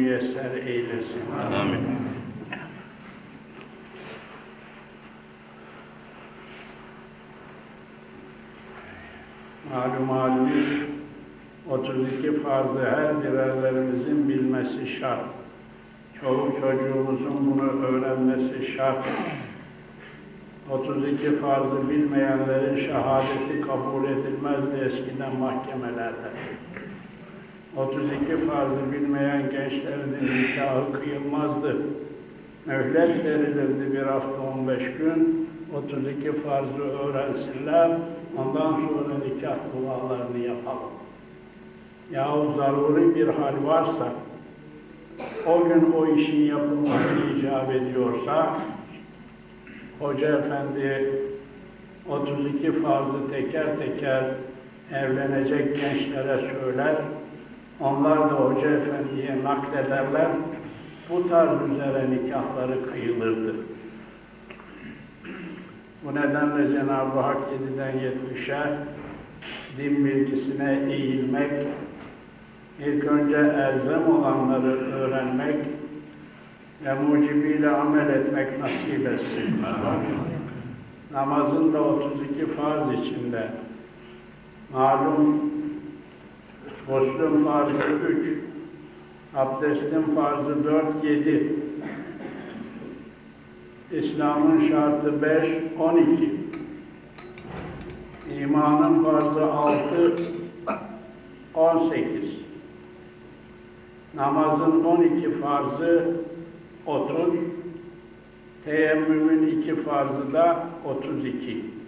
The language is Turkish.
müyesser eylesin. Amin. Malum halimiz 32 farzı her birerlerimizin bilmesi şart. Çoluk çocuğumuzun bunu öğrenmesi şart. 32 farzı bilmeyenlerin şehadeti kabul edilmezdi eskiden mahkemelerde. 32 farzı bilmeyen gençlerin nikahı kıyılmazdı. Mühlet verilirdi bir hafta 15 gün. 32 farzı öğrensinler, ondan sonra nikah dualarını yapalım. Yahu zaruri bir hal varsa, o gün o işin yapılması icap ediyorsa, Hoca Efendi 32 farzı teker teker evlenecek gençlere söyler, onlar da Hoca Efendi'ye naklederler, bu tarz üzere nikahları kıyılırdı. Bu nedenle Cenab-ı Hak 7'den 70'e din bilgisine eğilmek, ilk önce elzem olanları öğrenmek ve mucibiyle amel etmek nasip etsin. Namazın da 32 farz içinde. Malum Guslün farzı 3, abdestin farzı 4, 7. İslam'ın şartı 5, 12. İmanın farzı 6, 18. Namazın 12 farzı 30. Teyemmümün iki farzı da 32.